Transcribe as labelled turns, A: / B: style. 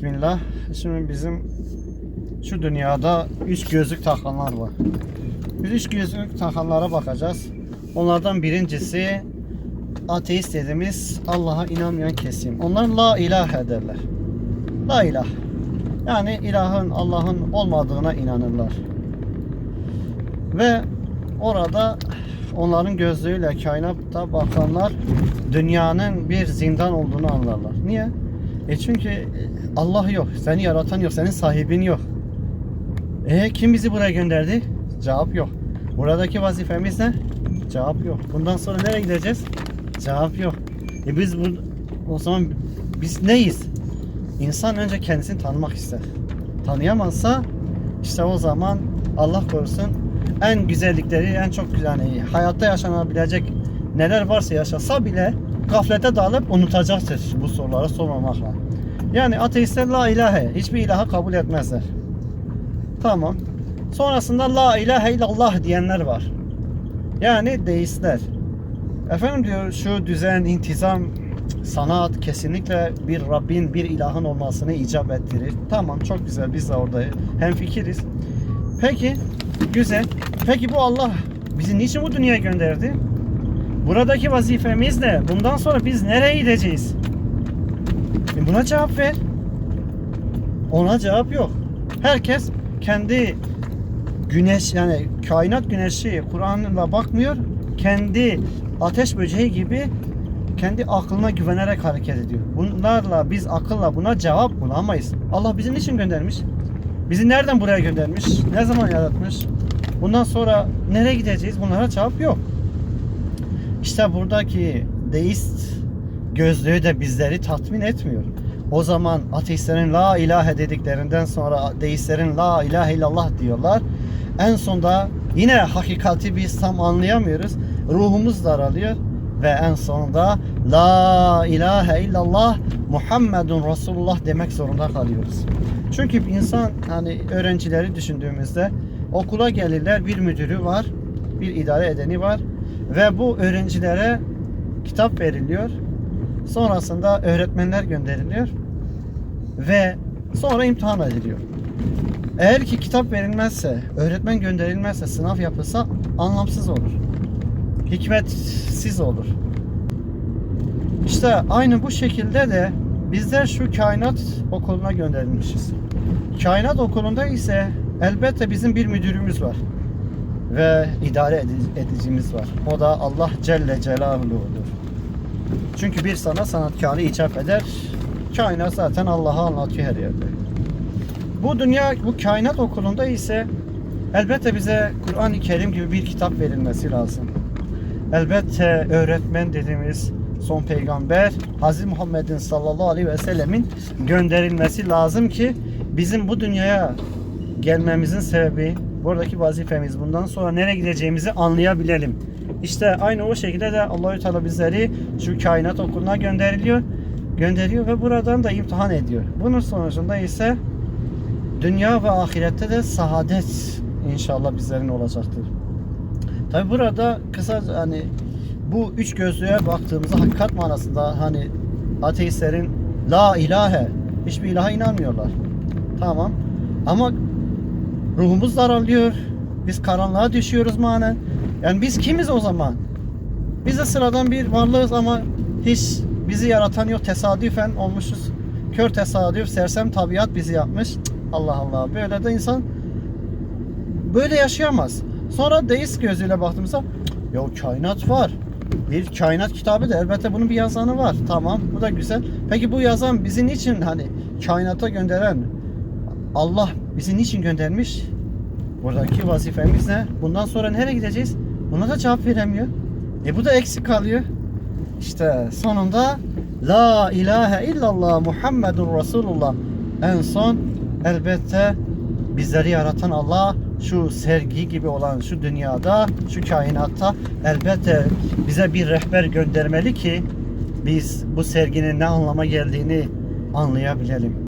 A: Bismillah. Şimdi bizim şu dünyada üç gözlük takanlar var. Biz üç gözlük takanlara bakacağız. Onlardan birincisi ateist dediğimiz Allah'a inanmayan kesim. Onlar la ilahe derler. La ilah. Yani ilahın Allah'ın olmadığına inanırlar. Ve orada onların gözlüğüyle kainatta bakanlar dünyanın bir zindan olduğunu anlarlar. Niye? E çünkü Allah yok, seni yaratan yok, senin sahibin yok. E kim bizi buraya gönderdi? Cevap yok. Buradaki vazifemiz ne? Cevap yok. Bundan sonra nereye gideceğiz? Cevap yok. E biz bu o zaman biz neyiz? İnsan önce kendisini tanımak ister. Tanıyamazsa işte o zaman Allah korusun en güzellikleri en çok yani hayatta yaşanabilecek neler varsa yaşasa bile gaflete dalıp unutacaktır bu soruları sormamakla. Yani ateistler la ilahe hiçbir ilahı kabul etmezler. Tamam. Sonrasında la ilahe illallah diyenler var. Yani deistler. Efendim diyor şu düzen, intizam, sanat kesinlikle bir Rabbin, bir ilahın olmasını icap ettirir. Tamam çok güzel biz de orada hem fikiriz. Peki güzel. Peki bu Allah bizi niçin bu dünyaya gönderdi? Buradaki vazifemiz ne? Bundan sonra biz nereye gideceğiz? E buna cevap ver. Ona cevap yok. Herkes kendi güneş yani kainat güneşi Kur'an'la bakmıyor. Kendi ateş böceği gibi kendi aklına güvenerek hareket ediyor. Bunlarla biz akılla buna cevap bulamayız. Allah bizi niçin göndermiş? Bizi nereden buraya göndermiş? Ne zaman yaratmış? Bundan sonra nereye gideceğiz? Bunlara cevap yok. İşte buradaki deist gözlüğü de bizleri tatmin etmiyor. O zaman ateistlerin la ilahe dediklerinden sonra deistlerin la ilahe illallah diyorlar. En sonda yine hakikati biz tam anlayamıyoruz. Ruhumuz daralıyor ve en sonunda la ilahe illallah Muhammedun Resulullah demek zorunda kalıyoruz. Çünkü insan hani öğrencileri düşündüğümüzde okula gelirler bir müdürü var, bir idare edeni var ve bu öğrencilere kitap veriliyor. Sonrasında öğretmenler gönderiliyor ve sonra imtihan ediliyor. Eğer ki kitap verilmezse, öğretmen gönderilmezse, sınav yapılsa anlamsız olur. Hikmetsiz olur. İşte aynı bu şekilde de bizler şu kainat okuluna gönderilmişiz. Kainat okulunda ise elbette bizim bir müdürümüz var. Ve idare edi- edicimiz var. O da Allah Celle Celaluhu'dur. Çünkü bir sana sanatkarı icap eder. Kainat zaten Allah'a anlatıyor her yerde. Bu dünya, bu kainat okulunda ise elbette bize Kur'an-ı Kerim gibi bir kitap verilmesi lazım. Elbette öğretmen dediğimiz son peygamber Hz. Muhammed'in sallallahu aleyhi ve sellemin gönderilmesi lazım ki bizim bu dünyaya gelmemizin sebebi buradaki vazifemiz bundan sonra nereye gideceğimizi anlayabilelim. İşte aynı o şekilde de Allahü Teala bizleri şu kainat okuluna gönderiliyor. Gönderiyor ve buradan da imtihan ediyor. Bunun sonucunda ise dünya ve ahirette de saadet inşallah bizlerin olacaktır. Tabi burada kısa hani bu üç gözlüğe baktığımızda hakikat manasında hani ateistlerin la ilahe hiçbir ilaha inanmıyorlar. Tamam. Ama ruhumuz daralıyor. Biz karanlığa düşüyoruz manen. Yani biz kimiz o zaman? Biz de sıradan bir varlığız ama hiç bizi yaratan yok. Tesadüfen olmuşuz. Kör tesadüf, sersem tabiat bizi yapmış. Allah Allah. Böyle de insan böyle yaşayamaz. Sonra deist gözüyle baktığımızda "Cık, ya kainat var. Bir kainat kitabı da elbette bunun bir yazanı var. Tamam bu da güzel. Peki bu yazan bizi niçin hani kainata gönderen Allah bizi niçin göndermiş? Buradaki vazifemiz ne? Bundan sonra nereye gideceğiz? Buna da cevap veremiyor. E bu da eksik kalıyor. İşte sonunda La ilahe illallah Muhammedun Resulullah en son elbette bizleri yaratan Allah şu sergi gibi olan şu dünyada, şu kainatta elbette bize bir rehber göndermeli ki biz bu serginin ne anlama geldiğini anlayabilelim.